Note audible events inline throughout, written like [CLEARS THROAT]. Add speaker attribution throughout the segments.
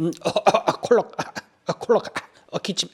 Speaker 1: 음, 어, 어, 어, 콜록, 아, 어, 콜록, 아, 어, 기침.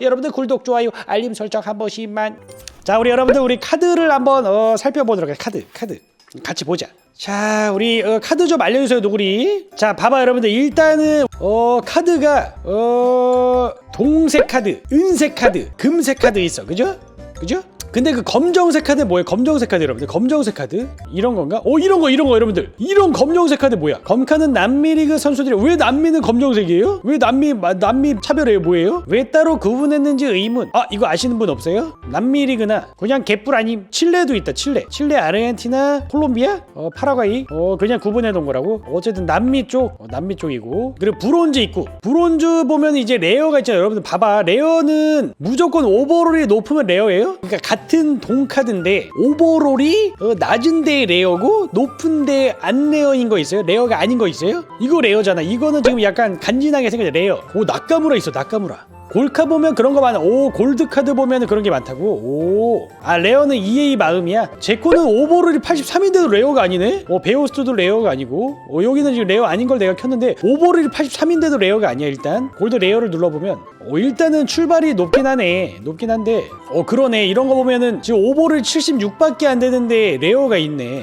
Speaker 1: 여러분들 구독, 좋아요, 알림 설정 한 번씩만. 자, 우리 여러분들 우리 카드를 한번 어, 살펴보도록 해. 카드, 카드. 같이 보자. 자, 우리 어, 카드 좀 알려주세요, 누구리. 자, 봐봐, 여러분들 일단은 어 카드가 어 동색 카드, 은색 카드, 금색 카드 있어, 그죠? 그죠? 근데 그 검정색 카드 뭐예요? 검정색 카드 여러분들. 검정색 카드. 이런 건가? 오 이런 거 이런 거 여러분들. 이런 검정색 카드 뭐야? 검카는 남미리그 선수들이 왜 남미는 검정색이에요? 왜 남미 마- 남미 차별해요? 뭐예요? 왜 따로 구분했는지 의문. 아 이거 아시는 분 없어요? 남미리그나 그냥 개뿔 아님. 칠레도 있다 칠레. 칠레 아르헨티나 콜롬비아? 어 파라과이? 어 그냥 구분해 놓은 거라고? 어쨌든 남미 쪽. 어, 남미 쪽이고. 그리고 브론즈 있고. 브론즈 보면 이제 레어가 있잖아요 여러분들. 봐봐. 레어는 무조건 오버롤이 높으면 레어예요? 그러니까 같은 동카드인데 오버롤이 어, 낮은데 레어고 높은데 안 레어인 거 있어요? 레어가 아닌 거 있어요? 이거 레어잖아. 이거는 지금 약간 간지나게 생겼죠 레어. 오 나카무라 있어 나카무라 골카 보면 그런 거 많아. 오 골드 카드 보면 그런 게 많다고. 오. 아 레어는 EA 마음이야. 제코는 오버롤이 83인데도 레어가 아니네. 어 베오스트도 레어가 아니고. 어 여기는 지금 레어 아닌 걸 내가 켰는데 오버롤이 83인데도 레어가 아니야 일단. 골드 레어를 눌러보면. 어 일단은 출발이 높긴 하네. 높긴 한데. 어 그러네. 이런 거 보면은 지금 오버롤 76밖에 안 되는데 레어가 있네.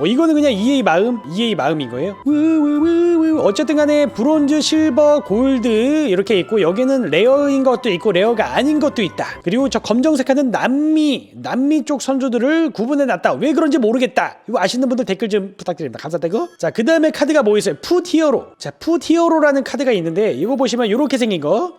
Speaker 1: 어 이거는 그냥 EA 마음, EA 마음인 거예요. 어쨌든 간에 브론즈, 실버, 골드 이렇게 있고 여기는 레어인 것도 있고 레어가 아닌 것도 있다. 그리고 저 검정색 카드는 남미, 남미 쪽 선수들을 구분해 놨다. 왜 그런지 모르겠다. 이거 아시는 분들 댓글 좀 부탁드립니다. 감사드리고. 자, 그 다음에 카드가 뭐 있어요? 푸 히어로. 자, 푸 히어로라는 카드가 있는데 이거 보시면 이렇게 생긴 거.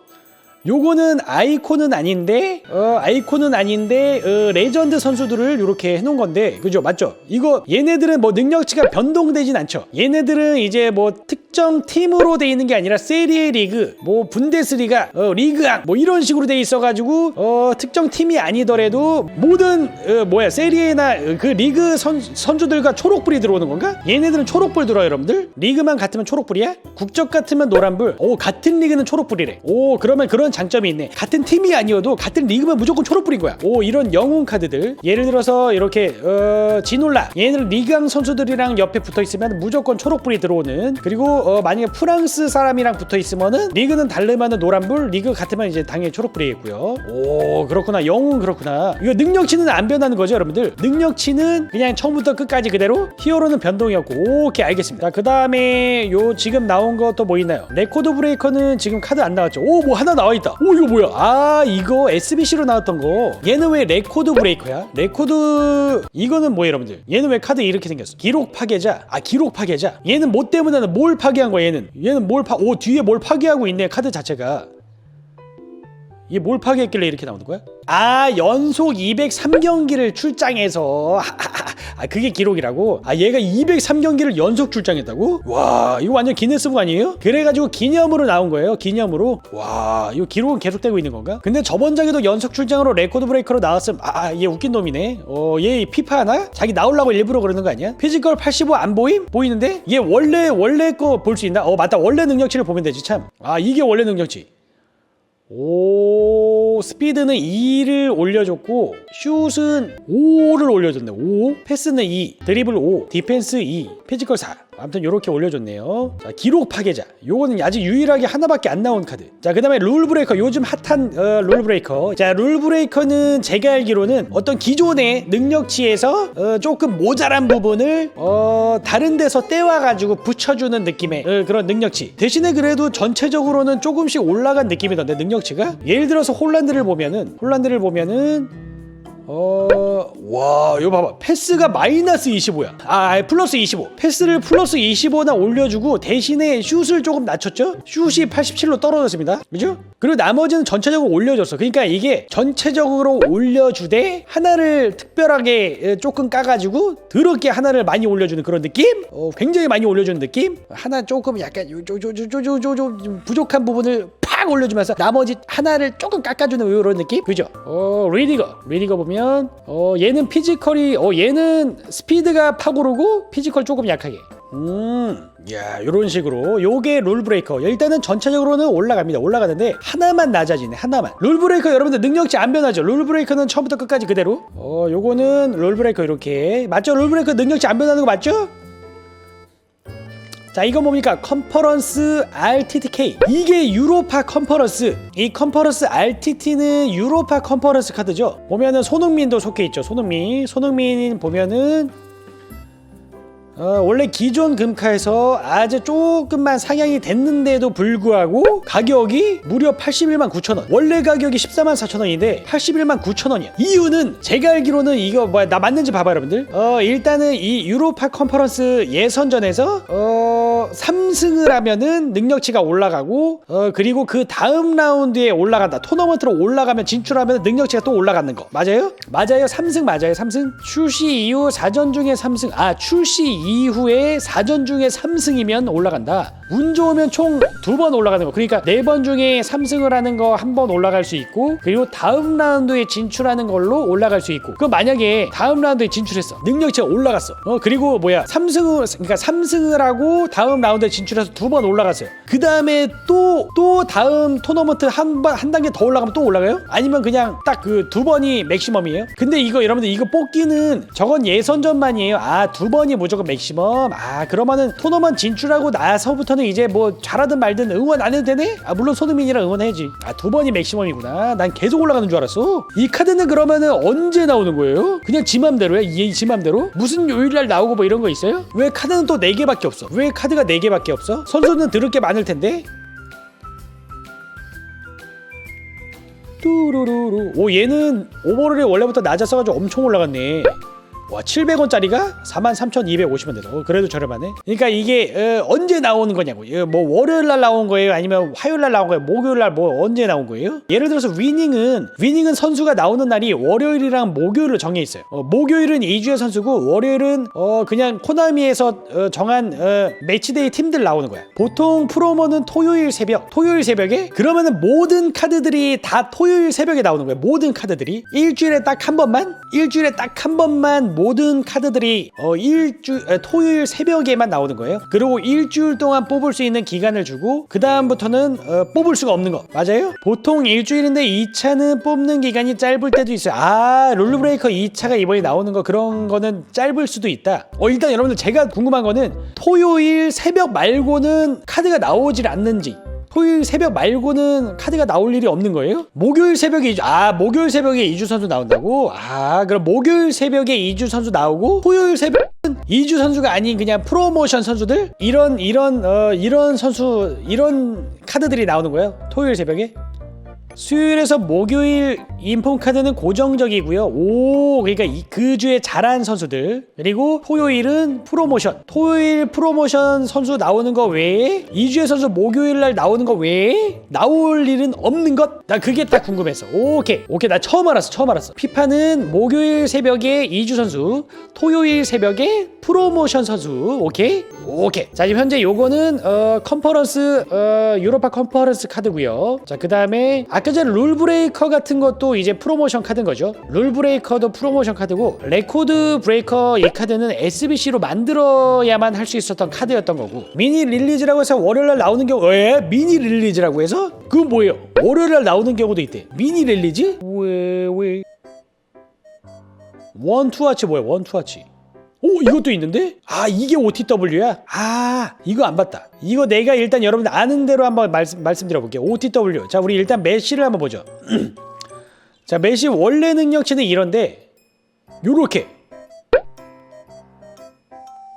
Speaker 1: 요거는 아이콘은 아닌데 어 아이콘은 아닌데 어, 레전드 선수들을 이렇게 해놓은 건데 그죠? 맞죠? 이거 얘네들은 뭐 능력치가 변동되진 않죠. 얘네들은 이제 뭐 특정 팀으로 돼 있는 게 아니라 세리에 리그 뭐 분데스리가 어, 리그왕 뭐 이런 식으로 돼 있어가지고 어 특정 팀이 아니더라도 모든 어, 뭐야 세리에나 어, 그 리그 선, 선수들과 초록불이 들어오는 건가? 얘네들은 초록불 들어요 여러분들? 리그만 같으면 초록불이야? 국적 같으면 노란불? 오 같은 리그는 초록불이래. 오 그러면 그런 장점이 있네. 같은 팀이 아니어도 같은 리그면 무조건 초록불인 거야. 오 이런 영웅 카드들. 예를 들어서 이렇게 어 지놀라. 얘는 리그왕 선수들이랑 옆에 붙어 있으면 무조건 초록불이 들어오는. 그리고 어 만약에 프랑스 사람이랑 붙어 있으면은 리그는 다르면은 노란불 리그 같으면 이제 당연히 초록불이겠고요. 오 그렇구나. 영웅 그렇구나. 이거 능력치는 안 변하는 거죠 여러분들? 능력치는 그냥 처음부터 끝까지 그대로? 히어로는 변동이었고. 오케이 알겠습니다. 그 다음에 요 지금 나온 거또뭐 있나요? 레코드 브레이커는 지금 카드 안 나왔죠. 오 뭐 하나 나와 있다. 오 이거 뭐야? 아 이거 SBC로 나왔던 거. 얘는 왜 레코드 브레이커야? 레코드 이거는 뭐예요 여러분들? 얘는 왜 카드 이렇게 생겼어? 기록 파괴자. 아 기록 파괴자. 얘는 뭐 때문에 뭘 파괴한 거야 얘는? 얘는 뭘파오 뒤에 뭘 파괴하고 있네 카드 자체가 이게 뭘 파괴했길래 이렇게 나오는 거야? 아 연속 203경기를 출장해서 [LAUGHS] 아 그게 기록이라고? 아 얘가 203경기를 연속 출장했다고? 와 이거 완전 기네스북 아니에요? 그래가지고 기념으로 나온 거예요 기념으로 와 이거 기록은 계속되고 있는 건가? 근데 저번작에도 연속 출장으로 레코드 브레이커로 나왔음 아얘 웃긴 놈이네 어얘 피파 하나? 자기 나오려고 일부러 그러는 거 아니야? 피지컬 85 안 보임? 보이는데? 얘 원래 원래 거 볼 수 있나? 어 맞다 원래 능력치를 보면 되지 참아 이게 원래 능력치 오 스피드는 2를 올려줬고 슛은 5를 올려줬네. 5 패스는 2 드리블 5 디펜스 2 피지컬 4 아무튼 이렇게 올려줬네요. 자 기록 파괴자. 요거는 아직 유일하게 하나밖에 안 나온 카드. 자 그 다음에 룰 브레이커. 요즘 핫한 어, 룰 브레이커. 자 룰 브레이커는 제가 알기로는 어떤 기존의 능력치에서 어, 조금 모자란 부분을 어, 다른 데서 떼와가지고 붙여주는 느낌의 어, 그런 능력치. 대신에 그래도 전체적으로는 조금씩 올라간 느낌이던데 능력치가? 예를 들어서 홀란드를 보면은 홀란드를 보면은 어, 와, 이거 봐봐. 패스가 마이너스 25야. 아, 플러스 25. 패스를 플러스 25나 올려주고 대신에 슛을 조금 낮췄죠? 슛이 87로 떨어졌습니다. 그죠? 그리고 나머지는 전체적으로 올려줬어. 그러니까 이게 전체적으로 올려주되 하나를 특별하게 조금 까가지고 더럽게 하나를 많이 올려주는 그런 느낌? 어, 굉장히 많이 올려주는 느낌? 하나 조금 약간 요조조조조조조 부족한 부분을 팍 올려주면서 나머지 하나를 조금 깎아주는 이런 느낌? 그죠? 어, 리디거. 리디거 보면, 어, 얘는 피지컬이, 어, 얘는 스피드가 팍 오르고 피지컬 조금 약하게. 음, 야, 요런 식으로. 요게 룰 브레이커. 일단은 전체적으로는 올라갑니다. 올라가는데, 하나만 낮아지네, 하나만. 룰 브레이커 여러분들 능력치 안 변하죠? 룰 브레이커는 처음부터 끝까지 그대로. 어, 요거는 룰 브레이커 이렇게. 맞죠? 룰 브레이커 능력치 안 변하는 거 맞죠? 자자 이건 뭡니까? 컨퍼런스 RTTK 이게 유로파 컨퍼런스. 이 컨퍼런스 RTT는 유로파 컨퍼런스 카드죠. 보면은 손흥민도 속해 있죠. 손흥민. 손흥민 보면은 어, 원래 기존 금카에서 아주 조금만 상향이 됐는데도 불구하고 가격이 무려 81만 9천 원. 원래 가격이 14만 4천 원인데 81만 9천 원이야. 이유는 제가 알기로는 이거 뭐야 나 맞는지 봐봐 여러분들. 어 일단은 이 유로파 컨퍼런스 예선전에서 어 3승을 하면은 능력치가 올라가고 어 그리고 그 다음 라운드에 올라간다. 토너먼트로 올라가면 진출하면 능력치가 또 올라가는 거. 맞아요? 맞아요. 3승 맞아요. 3승. 출시 이후 4전 중에 3승. 아 출시 이후 에 4전 중에 3승이면 올라간다. 운 좋으면 총 두 번 올라가는 거. 그러니까 네 번 중에 3승을 하는 거 한 번 올라갈 수 있고 그리고 다음 라운드에 진출하는 걸로 올라갈 수 있고. 그 만약에 다음 라운드에 진출했어. 능력치가 올라갔어. 어 그리고 뭐야 3승을 그러니까 3승을 하고 다음 라운드에 진출해서 두 번 올라갔어요. 그 다음에 또 또 다음 토너먼트 한 번 한 단계 더 올라가면 또 올라가요? 아니면 그냥 딱 그 두 번이 맥시멈이에요? 근데 이거 여러분들 이거 뽑기는 저건 예선전만이에요. 아 두 번이 무조건 맥 시멈. 아 그러면은 토너먼트 진출하고 나서부터는 이제 뭐 잘하든 말든 응원 안 해도 되네? 아 물론 손흥민이랑 응원해야지. 아 두 번이 맥시멈이구나. 난 계속 올라가는 줄 알았어. 이 카드는 그러면은 언제 나오는 거예요? 그냥 지 맘대로야? 이지 맘대로? 무슨 요일날 나오고 뭐 이런 거 있어요? 왜 카드는 또 네 개밖에 없어? 왜 카드가 네 개밖에 없어? 선수는 들을 게 많을 텐데. 뚜루루루. 오 얘는 오버롤이 원래부터 낮았어가지고 엄청 올라갔네. 와 700원짜리가 43,250원 되다. 어, 그래도 저렴하네. 그러니까 이게 어, 언제 나오는 거냐고. 이거 뭐 월요일 날 나온 거예요? 아니면 화요일 날 나온 거예요? 목요일 날 뭐 언제 나온 거예요? 예를 들어서 위닝은 위닝은 선수가 나오는 날이 월요일이랑 목요일로 정해 있어요. 어, 목요일은 이주의 선수고 월요일은 어, 그냥 코나미에서 어, 정한 어, 매치데이 팀들 나오는 거야. 보통 프로모는 토요일 새벽, 토요일 새벽에 그러면은 모든 카드들이 다 토요일 새벽에 나오는 거야. 모든 카드들이 일주일에 딱 한 번만, 일주일에 딱 한 번만 모든 카드들이 어, 일주 에, 토요일 새벽에만 나오는 거예요. 그리고 일주일 동안 뽑을 수 있는 기간을 주고 그 다음부터는 어, 뽑을 수가 없는 거 맞아요? 보통 일주일인데 2차는 뽑는 기간이 짧을 때도 있어요. 아 룰루브레이커 2차가 이번에 나오는 거 그런 거는 짧을 수도 있다. 어 일단 여러분들 제가 궁금한 거는 토요일 새벽 말고는 카드가 나오질 않는지 토요일 새벽 말고는 카드가 나올 일이 없는 거예요? 목요일 새벽에 이주, 아 목요일 새벽에 이주 선수 나온다고? 아 그럼 목요일 새벽에 이주 선수 나오고 토요일 새벽은 이주 선수가 아닌 그냥 프로모션 선수들 이런 이런 어 이런 선수 이런 카드들이 나오는 거예요? 토요일 새벽에? 수요일에서 목요일 인폼 카드는 고정적이고요. 오, 그러니까 이, 그 주에 잘한 선수들 그리고 토요일은 프로모션. 토요일 프로모션 선수 나오는 거 외에 이주의 선수 목요일 날 나오는 거 외에 나올 일은 없는 것. 나 그게 딱 궁금했어. 오케이, 오케이, 나 처음 알았어, 처음 알았어. 피파는 목요일 새벽에 이주 선수, 토요일 새벽에 프로모션 선수. 오케이, 오케이. 자 지금 현재 요거는 어, 컨퍼런스 어, 유로파 컨퍼런스 카드고요. 자 그 다음에 아까 전에 룰 브레이커 같은 것도 이제 프로모션 카드인 거죠. 룰 브레이커도 프로모션 카드고 레코드 브레이커 이 카드는 SBC로 만들어야만 할 수 있었던 카드였던 거고 미니 릴리즈라고 해서 월요일날 나오는 경우 왜 미니 릴리즈라고 해서 그건 뭐예요? 월요일날 나오는 경우도 있대. 미니 릴리즈? 왜왜 원투아치 뭐야 원투아치 오 이것도 있는데? 아 이게 OTW야? 아 이거 안 봤다. 이거 내가 일단 여러분들 아는 대로 한번 말씀, 말씀드려 볼게요. OTW 자 우리 일단 메시를 한번 보죠. [CLEARS THROAT] 자 메시 원래 능력치는 이런데 요렇게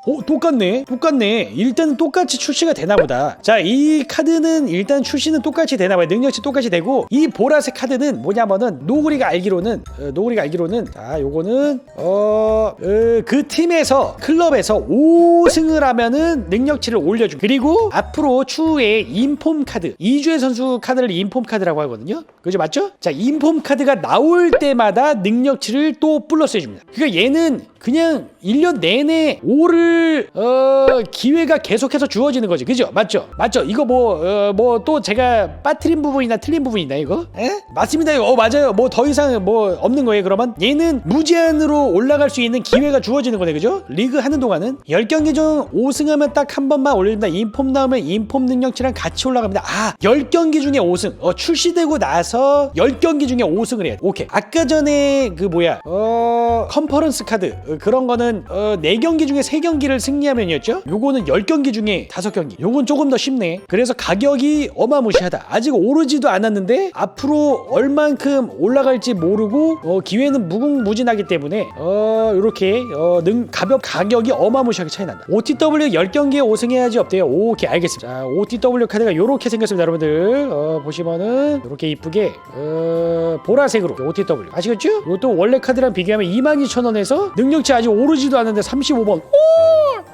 Speaker 1: 오 똑같네. 똑같네. 일단은 똑같이 출시가 되나 보다. 자 이 카드는 일단 출시는 똑같이 되나 봐요. 능력치 똑같이 되고 이 보라색 카드는 뭐냐면은 노구리가 알기로는 어, 노구리가 알기로는 자 요거는 어그 팀에서 클럽에서 5승을 하면은 능력치를 올려줘 그리고 앞으로 추후에 인폼 카드 이주의 선수 카드를 인폼 카드라고 하거든요. 그죠? 맞죠? 자 인폼 카드가 나올 때마다 능력치를 또 플러스 해줍니다. 그러니까 얘는 그냥 1년 내내 오를 어, 기회가 계속해서 주어지는 거지. 그죠? 맞죠? 맞죠? 이거 뭐 뭐 또 제가 빠트린 부분이나 틀린 부분 있나 이거? 에? 맞습니다. 이거. 어 맞아요. 뭐 더 이상 뭐 없는 거예요 그러면? 얘는 무제한으로 올라갈 수 있는 기회가 주어지는 거네 그죠? 리그 하는 동안은. 10경기 중 5승하면 딱 한 번만 올립니다. 인폼 나오면 인폼 능력치랑 같이 올라갑니다. 아 10경기 중에 5승. 어 출시되고 나서 10경기 중에 5승을 해야 돼. 오케이. 아까 전에 그 뭐야? 어 컨퍼런스 카드. 어, 그런 거는 어, 4경기 중에 3경기를 승리하면이었죠. 요거는 10경기 중에 5경기. 요건 조금 더 쉽네. 그래서 가격이 어마무시하다. 아직 오르지도 않았는데 앞으로 얼만큼 올라갈지 모르고 어, 기회는 무궁무진하기 때문에 어, 요렇게 어, 능 가볍 가격이 어마무시하게 차이 난다. OTW 10경기에 5승해야지 없대요. 오케이 알겠습니다. 자, OTW 카드가 요렇게 생겼습니다, 여러분들. 어, 보시면은 요렇게 이쁘게 어, 보라색으로 OTW 아시겠죠? 이것도 원래 카드랑 비교하면 22,000원에서 능력 치 아직 오르지도 않는데 35번. 오!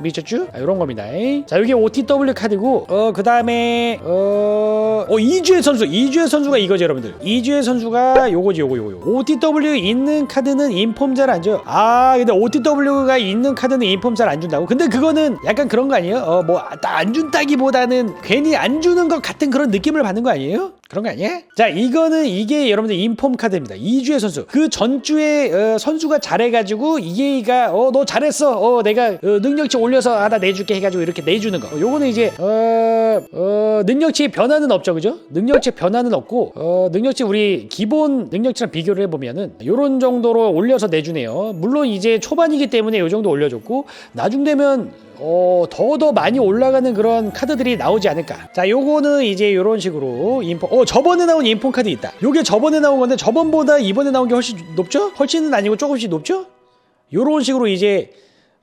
Speaker 1: 미쳤죠? 아, 이런 겁니다. 자, 이게 OTW 카드고, 어, 그 다음에, 어, 어, 이주의 선수. 이주의 선수가 이거죠, 여러분들. 이주의 선수가 요거지, 요거, 요거. 요거. OTW 있는 카드는 인폼 잘 안 줘요. 아, 근데 OTW가 있는 카드는 인폼 잘 안 준다고? 근데 그거는 약간 그런 거 아니에요? 어, 뭐, 안 준다기보다는 괜히 안 주는 것 같은 그런 느낌을 받는 거 아니에요? 그런 거 아니야? 자, 이거는 이게 여러분들 인폼 카드입니다. 이주의 선수. 그 전주에 어, 선수가 잘해가지고 이게가 어 너 잘했어. 어 내가 어, 능력치 올려서 하나 내줄게 해가지고 이렇게 내주는 거. 어, 요거는 이제 어, 어 능력치 변화는 없죠, 그죠? 능력치 변화는 없고 어 능력치 우리 기본 능력치랑 비교를 해보면은 요런 정도로 올려서 내주네요. 물론 이제 초반이기 때문에 요 정도 올려줬고 나중 되면 어, 더더 많이 올라가는 그런 카드들이 나오지 않을까. 자, 요거는 이제 요런 식으로 인포, 어, 저번에 나온 인폼 카드 있다. 요게 저번에 나온 건데 저번보다 이번에 나온 게 훨씬 높죠? 훨씬은 아니고 조금씩 높죠? 요런 식으로 이제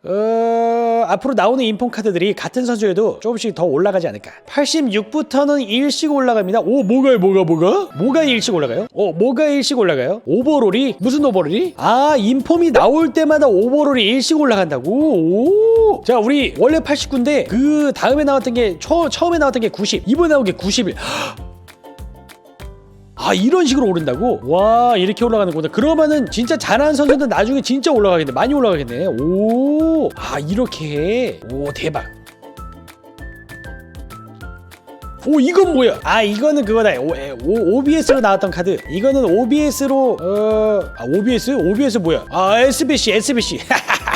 Speaker 1: 어, 앞으로 나오는 인폼 카드들이 같은 선수여도 조금씩 더 올라가지 않을까. 86부터는 일씩 올라갑니다. 오, 뭐가요, 뭐가, 뭐가? 뭐가 일씩 올라가요? 어, 뭐가 일씩 올라가요? 오버롤이? 무슨 오버롤이? 아, 인폼이 나올 때마다 오버롤이 일씩 올라간다고? 오. 자, 우리 원래 89인데 그 다음에 나왔던 게, 처, 처음에 나왔던 게 90. 이번에 나온 게 91. 아 이런 식으로 오른다고? 와 이렇게 올라가는구나. 그러면은 진짜 잘하는 선수들 나중에 진짜 올라가겠네. 많이 올라가겠네. 오 아 이렇게 오 대박 오 이건 뭐야? 아 이거는 그거다. 오, 에, 오, OBS로 나왔던 카드. 이거는 OBS로 어 아, OBS? OBS 뭐야? 아 SBC SBC.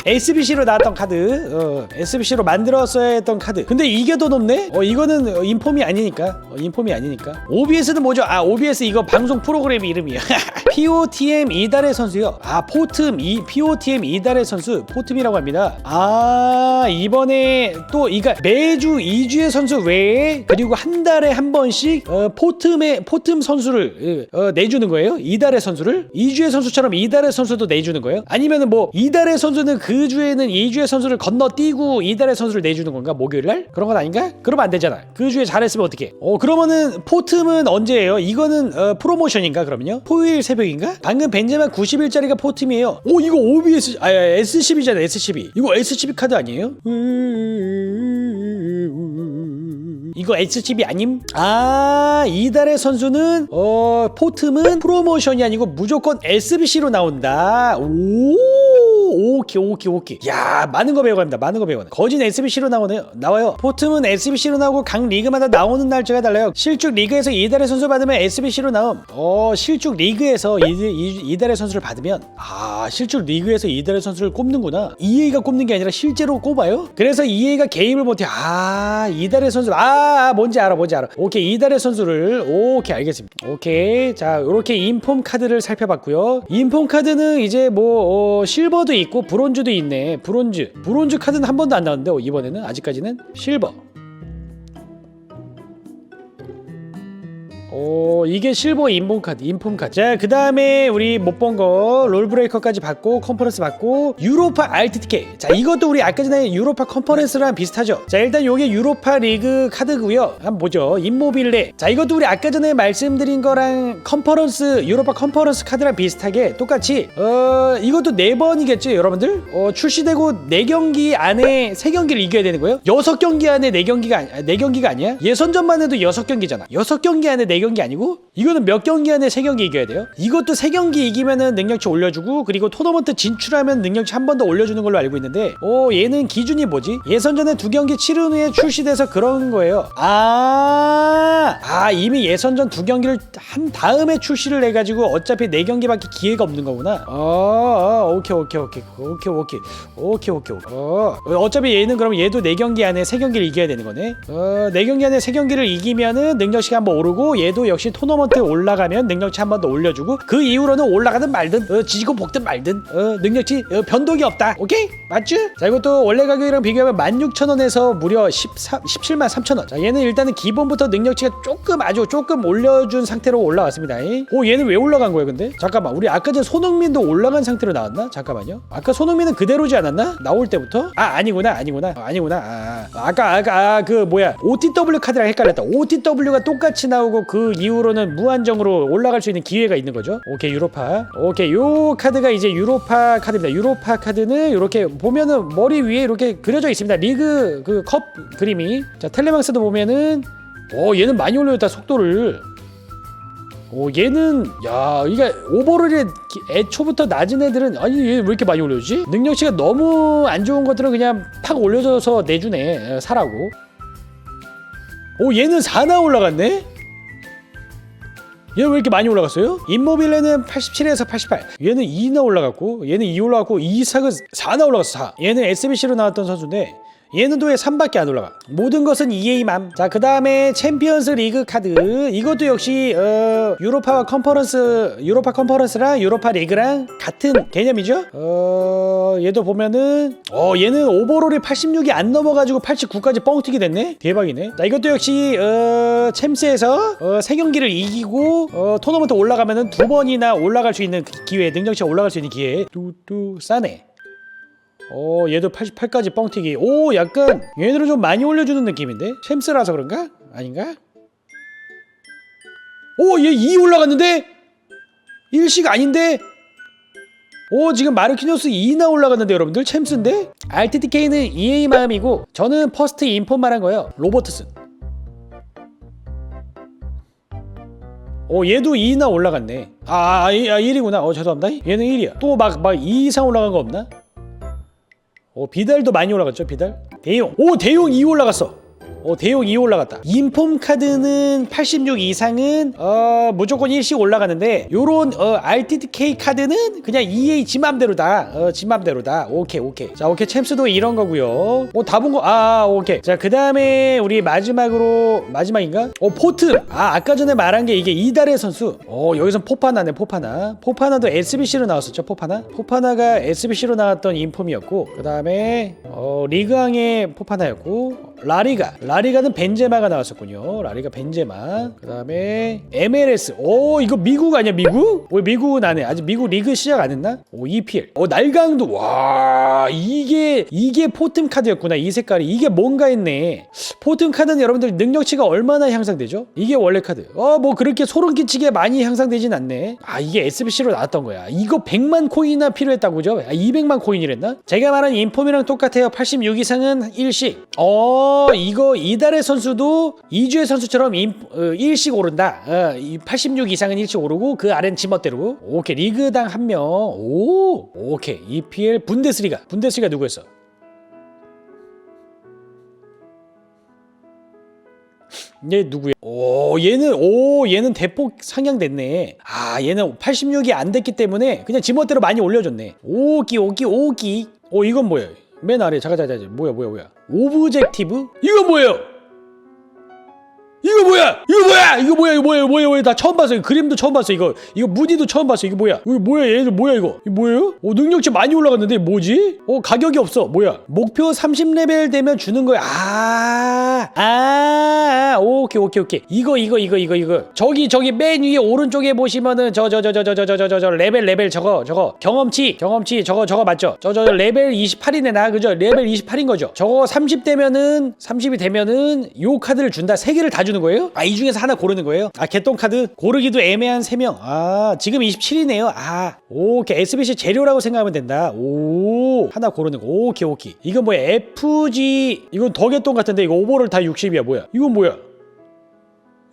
Speaker 1: SBC로 [LAUGHS] 나왔던 카드. 어 SBC로 만들었어야 했던 카드. 근데 이게 더 높네? 어 이거는 어, 인폼이 아니니까. 어, 인폼이 아니니까. OBS는 뭐죠? 아 OBS 이거 방송 프로그램 이름이야. [LAUGHS] POTM 이달의 선수요. 아이 POTM 이달의 선수 포틈이라고 합니다. 아 이번에 또 이가 매주 2주의 선수 외에 그리고 한 달에 한 번씩 어, 포틈의 포틈 선수를 어, 내주는 거예요. 이달의 선수를 2주의 선수처럼 이달의 선수도 내주는 거예요. 아니면은 뭐 이달의 선수는 그 주에는 2주의 선수를 건너뛰고 이달의 선수를 내주는 건가 목요일 날 그런 건 아닌가? 그러면 안 되잖아. 그 주에 잘했으면 어떻게? 어 그러면은 포틈은 언제예요? 이거는 어, 프로모션인가 그러면요? 토요일 새벽인가? 방금 벤제마 90일짜리가 포틈이에요. 오 이거 OBS 아 S12잖아 S12. 이거 S12 카드 아니에요? 이거 S12 아님? 아 이달의 선수는 어 포틈은 프로모션이 아니고 무조건 SBC로 나온다. 오 오케이 오케이 오케이. 야 많은 거 배워갑니다. 많은 거 배워네. 거진 SBC로 나오네요. 나와요. 포틈은 SBC로 나오고 각 리그마다 나오는 날짜가 달라요. 실축 리그에서 이달의 선수 받으면 SBC로 나옴. 어 실축 리그에서 이, 이, 이달의 선수를 받으면 아 실축 리그에서 이달의 선수를 꼽는구나. EA가 꼽는 게 아니라 실제로 꼽아요. 그래서 EA가 개입을 못해. 아 이달의 선수 아, 아 뭔지 알아 뭔지 알아. 오케이 이달의 선수를 오케이 알겠습니다. 오케이 자 이렇게 인폼 카드를 살펴봤고요. 인폼 카드는 이제 뭐 어, 실버도 있고 브론즈도 있네. 브론즈 브론즈 카드는 한 번도 안 나왔는데 어, 이번에는 아직까지는 실버. 오 이게 실버 인폼 카드 인폼 카드. 자그 다음에 우리 못 본 거 롤브레이커까지 받고 컨퍼런스 받고 유로파 RTTK 자 이것도 우리 아까 전에 유로파 컨퍼런스랑 비슷하죠? 자 일단 요게 유로파 리그 카드고요. 한번 보죠. 인모빌레. 자 이것도 우리 아까 전에 말씀드린 거랑 컨퍼런스 유로파 컨퍼런스 카드랑 비슷하게 똑같이 어 이것도 네 번이겠죠 여러분들? 어 출시되고 네 경기 안에 세 경기를 이겨야 되는 거예요? 여섯 경기 안에 네 경기가 아니, 네 경기가 아니야? 예선전만 해도 여섯 경기잖아. 여섯 경기 안에 4경기 아니고 이거는 몇 경기 안에 3경기 이겨야 돼요. 이것도 3경기 이기면은 능력치 올려주고 그리고 토너먼트 진출하면 능력치 한 번 더 올려주는 걸로 알고 있는데 오 얘는 기준이 뭐지? 예선전에 두 경기 치른 후에 출시돼서 그런 거예요. 아, 아 이미 예선전 두 경기를 한 다음에 출시를 해가지고 어차피 4경기밖에 기회가 없는 거구나. 어, 어 오케이 오케이 오케이 오케이 오케이 오케이 오케이 어 어차피 얘는 그럼 얘도 4경기 안에 3경기를 이겨야 되는 거네. 어 4경기 안에 3경기를 이기면은 능력치가 한번 뭐 오르고 얘 얘도 역시 토너먼트 올라가면 능력치 한 번 더 올려주고 그 이후로는 올라가든 말든 어, 지지고 볶든 말든 어, 능력치 어, 변동이 없다 오케이 맞죠? 자 이것도 원래 가격이랑 비교하면 16,000원에서 무려 13, 17만 3천원 자 얘는 일단은 기본부터 능력치가 조금 아주 조금 올려준 상태로 올라왔습니다 오 얘는 왜 올라간 거야 근데? 잠깐만 우리 아까 전 손흥민도 올라간 상태로 나왔나? 잠깐만요 아까 손흥민은 그대로지 않았나? 나올 때부터? 아 아니구나 아니구나 어, 아니구나 아, 아. 아 까 아까 아, 그 뭐야 OTW 카드랑 헷갈렸다 OTW가 똑같이 나오고 그 이후로는 무한정으로 올라갈 수 있는 기회가 있는 거죠. 오케이 유로파. 오케이 요 카드가 이제 유로파 카드입니다. 유로파 카드는 이렇게 보면은 머리 위에 이렇게 그려져 있습니다. 리그 그 컵 그림이. 자 텔레망스도 보면은 오 얘는 많이 올려줬다 속도를. 오 얘는 야 이게 오버롤이 애초부터 낮은 애들은 아니 얘 왜 이렇게 많이 올려주지? 능력치가 너무 안 좋은 것들은 그냥 팍 올려줘서 내주네 에, 사라고. 오 얘는 4나 올라갔네? 얘왜 이렇게 많이 올라갔어요? 인모빌레는 87에서 88 얘는 2나 올라갔고 얘는 2 올라갔고 이삭은 4나 올라갔어 4 얘는 SBC로 나왔던 선수인데 얘는 도왜 3밖에 안 올라가. 모든 것은 EA맘. 자 그 다음에 챔피언스 리그 카드. 이것도 역시 어, 유로파 컨퍼런스 유로파 컨퍼런스랑 유로파 리그랑 같은 개념이죠? 어 얘도 보면은 어 얘는 오버롤이 86이 안 넘어가지고 89까지 뻥튀기 됐네? 대박이네. 자 이것도 역시 어 챔스에서 어, 세 경기를 이기고 어, 토너먼트 올라가면은 두 번이나 올라갈 수 있는 기회 능력치가 올라갈 수 있는 기회. 뚜뚜 싸네 오 얘도 88까지 뻥튀기 오 약간 얘네들은 좀 많이 올려주는 느낌인데 챔스라서 그런가? 아닌가? 오얘 2 올라갔는데? 일식 아닌데? 오 지금 마르키노스 2나 올라갔는데 여러분들 챔스인데? RTTK는 EA 마음이고 저는 퍼스트 인포 말한 거예요 로버트슨 오 얘도 2나 올라갔네 아, 아, 아 1이구나 어 죄송합니다 얘는 1이야 또 막막2 이상 올라간 거 없나? 오 비달도 많이 올라갔죠 비달? 대용. 오 대용 2 올라갔어 오 대용 2 올라갔다. 인폼 카드는 86 이상은 어 무조건 일씩 올라가는데 요런 어 RTTK 카드는 그냥 EA 지 맘대로다. 어 지 맘대로다. 오케이 오케이. 자 오케이. 챔스도 이런 거고요. 오다 본 거 아 오케이. 자 그 다음에 우리 마지막으로 마지막인가? 오 포트. 아 아까 전에 말한 게 이게 이달의 선수. 어 여기선 포파나네 포파나. 포파나도 SBC로 나왔었죠 포파나? 포파나가 SBC로 나왔던 인폼이었고 그 다음에 어 리그왕의 포파나였고 라리가 라리가는 벤제마가 나왔었군요. 라리가 벤제마. 그 다음에 MLS 오 이거 미국 아니야 미국? 왜 미국은 안 해 아직 미국 리그 시작 안 했나? 오 EPL 어 날강도. 와 이게 이게 포튼 카드였구나 이 색깔이. 이게 뭔가 했네. 포튼 카드는 여러분들 능력치가 얼마나 향상되죠? 이게 원래 카드. 어 뭐 그렇게 소름 끼치게 많이 향상되진 않네. 아 이게 SBC로 나왔던 거야. 이거 100만 코인이나 필요했다고 그죠? 아 200만 코인이랬나? 제가 말한 인폼이랑 똑같아요. 86 이상은 일식 어 이거 이달의 선수도 이주의 선수처럼 인, 어, 일씩 오른다 어, 이86 이상은 일씩 오르고 그 아래는 지멋대로 오케이 리그당 한 명 오 오케이 EPL 분데스리가 분데스리가 누구였어? 얘 누구야? 오 얘는 오 얘는 대폭 상향됐네. 아 얘는 86이 안 됐기 때문에 그냥 지멋대로 많이 올려줬네. 오기 오기 오기. 오 이건 뭐야? 맨 아래 잠깐 잠깐 잠깐 뭐야 뭐야 뭐야? 오브젝티브? 이건 뭐예요? 이거 뭐야? 이거 뭐야? 이거 뭐야? 이거 뭐야? 이거 뭐야? 나 처음 봤어. 이 그림도 처음 봤어. 이거 이거 무늬도 처음 봤어. 이거 뭐야? 이거 뭐야? 얘들 뭐야 이거? 이거 뭐예요? 오 능력치 많이 올라갔는데 뭐지? 오 가격이 없어. 뭐야? 목표 30레벨 되면 주는 거야. 아, 아, 오케이 오케이 오케이. 이거 이거 이거 이거 이거. 저기 저기 맨 위에 오른쪽에 보시면은 저 저 저 저 저 저 저 저 저 레벨 레벨 저거 저거 경험치 경험치 저거 저거 맞죠? 저 저 레벨 28이네 나 그죠? 레벨 28인 거죠? 저거 30 되면은 30이 되면은 요 카드를 준다. 세 개를 다 주는 거예요? 아 이 중에서 하나 고르는 거예요? 아 개똥 카드 고르기도 애매한 3명. 아 지금 27이네요. 아 오케이 SBC 재료라고 생각하면 된다. 오 하나 고르는 거. 오케이 오케이. 이건 뭐야? FG 이건 더 개똥 같은데 이거 오버를 다 60이야 뭐야? 이건 뭐야?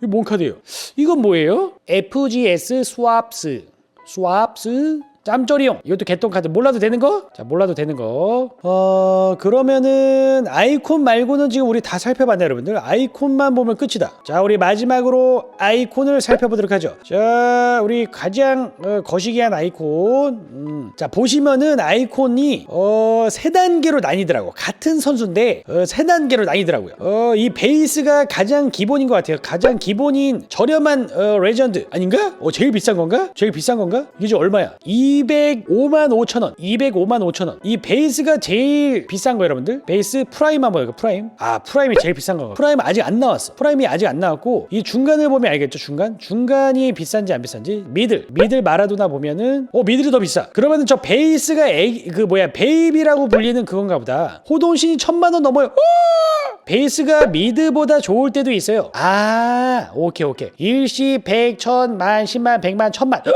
Speaker 1: 이거 뭔 카드예요? 이건 뭐예요? FGS 스왑스 스왑스 짬쩌리용 이것도 개똥 카드 몰라도 되는 거? 자 몰라도 되는 거. 어 그러면은 아이콘 말고는 지금 우리 다 살펴봤네 여러분들. 아이콘만 보면 끝이다. 자 우리 마지막으로 아이콘을 살펴보도록 하죠. 자 우리 가장 어, 거시기한 아이콘. 음. 자 보시면은 아이콘이 어 세 단계로 나뉘더라고. 같은 선수인데 어, 세 단계로 나뉘더라고요. 어 이 베이스가 가장 기본인 것 같아요. 가장 기본인 저렴한 어, 레전드 아닌가? 어 제일 비싼 건가? 제일 비싼 건가? 이게 얼마야? 205만 5천 원. 205만 5천 원. 이 베이스가 제일 비싼 거 여러분들. 베이스 프라임 한번 이거 프라임. 아 프라임이 제일 비싼 거. 프라임 아직 안 나왔어. 프라임이 아직 안 나왔고 이 중간을 보면 알겠죠? 중간. 중간이 비싼지 안 비싼지. 미들. 미들 마라도나 보면은 어 미들이 더 비싸. 그러면은 저 베이스가 애기, 그 뭐야 베이비라고 불리는 그건가 보다. 호돈신이 천만 원 넘어요. 우와! 베이스가 미드보다 좋을 때도 있어요. 아, 오케이, 오케이. 일시, 백, 천, 만, 십만, 백만, 천만. 으아!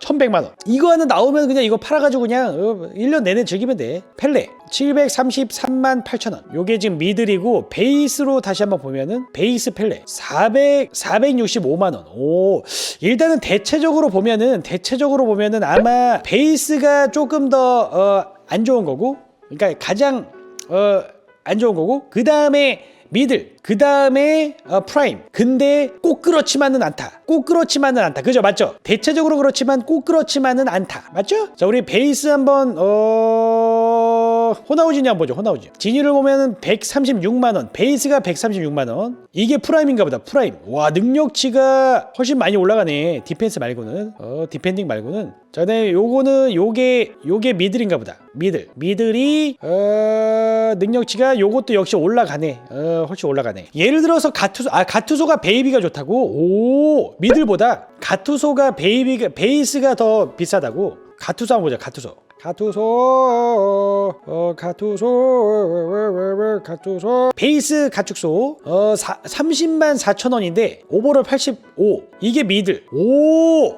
Speaker 1: 천백만 원. 이거 하나 나오면 그냥 이거 팔아가지고 그냥 어, 1년 내내 즐기면 돼. 펠레. 733만 8천 원. 요게 지금 미들이고 베이스로 다시 한번 보면은 베이스 펠레 400 465만 원. 오. 일단은 대체적으로 보면은 대체적으로 보면은 아마 베이스가 조금 더안 좋은 거고 그러니까 가장 어 안 좋은 거고 그 다음에 미들 그 다음에 어, 프라임 근데 꼭 그렇지만은 않다. 꼭 그렇지만은 않다. 그죠? 맞죠? 대체적으로 그렇지만 꼭 그렇지만은 않다. 맞죠? 자 우리 베이스 한번 어 호나우진이 한번 보죠 호나우진 진위를 보면은 136만 원 베이스가 136만 원. 이게 프라임인가 보다 프라임. 와 능력치가 훨씬 많이 올라가네 디펜스 말고는. 어 디펜딩 말고는. 자 그다음에 요거는 요게 요게 미들인가 보다. 미들. 미들이 어 능력치가 요것도 역시 올라가네. 어 훨씬 올라가네. 예를 들어서 가투소 아 가투소가 베이비가 좋다고? 오 미들보다 가투소가 베이비가 베이스가 더 비싸다고? 가투소 한번 보자 가투소 가투소 어 가투소 가투소. 베이스 가축소 어 사, 30만 4천 원인데 오버롤 85 이게 미들. 오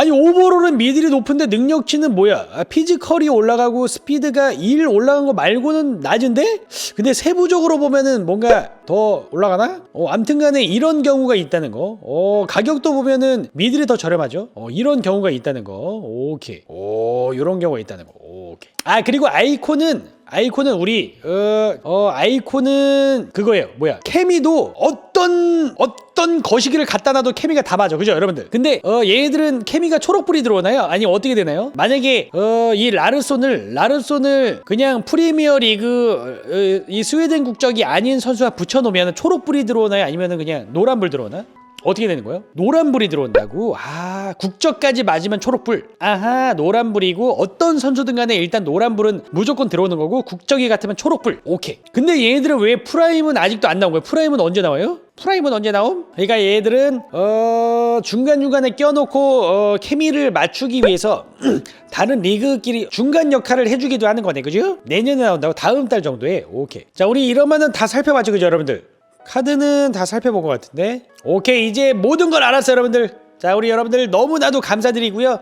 Speaker 1: 아니 오버롤은 미들이 높은데 능력치는 뭐야? 아, 피지컬이 올라가고 스피드가 1 올라간 거 말고는 낮은데? 근데 세부적으로 보면은 뭔가 더 올라가나? 어, 암튼간에 이런 경우가 있다는 거. 어, 가격도 보면은 미들이 더 저렴하죠. 어, 이런 경우가 있다는 거. 오케이. 오, 이런 경우가 있다는 거. 오케이. 아 그리고 아이콘은 아이콘은 우리 어, 어 아이콘은 그거예요. 뭐야? 케미도 어떤 어떤 거시기를 갖다 놔도 케미가 다 맞아. 그죠, 여러분들? 근데 어 얘들은 케미가 초록불이 들어오나요? 아니 어떻게 되나요? 만약에 어 이 라르손을 라르손을 그냥 프리미어 리그 어, 이 스웨덴 국적이 아닌 선수가 붙여 놓으면 초록불이 들어오나요? 아니면은 그냥 노란불 들어오나? 어떻게 되는 거예요? 노란불이 들어온다고? 아, 국적까지 맞으면 초록불. 아하, 노란불이고 어떤 선수든 간에 일단 노란불은 무조건 들어오는 거고 국적이 같으면 초록불. 오케이. 근데 얘네들은 왜 프라임은 아직도 안 나온 거예요? 프라임은 언제 나와요? 프라임은 언제 나옴? 그러니까 얘들은 어 중간중간에 껴놓고 어 케미를 맞추기 위해서 [CLEARS THROAT] 다른 리그끼리 중간 역할을 해주기도 하는 거네 그죠? 내년에 나온다고 다음 달 정도에 오케이 자 우리 이러면은 다 살펴봤죠 그죠 여러분들 카드는 다 살펴본 것 같은데? 오케이 이제 모든 걸 알았어요 여러분들. 자 우리 여러분들 너무나도 감사드리고요.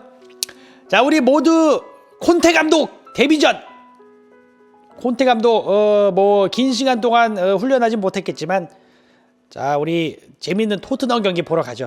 Speaker 1: 자 우리 모두 콘테 감독 데뷔 전. 콘테 감독 어 뭐 긴 시간 동안 어, 훈련하진 못했겠지만 자 우리 재밌는 토트넘 경기 보러 가죠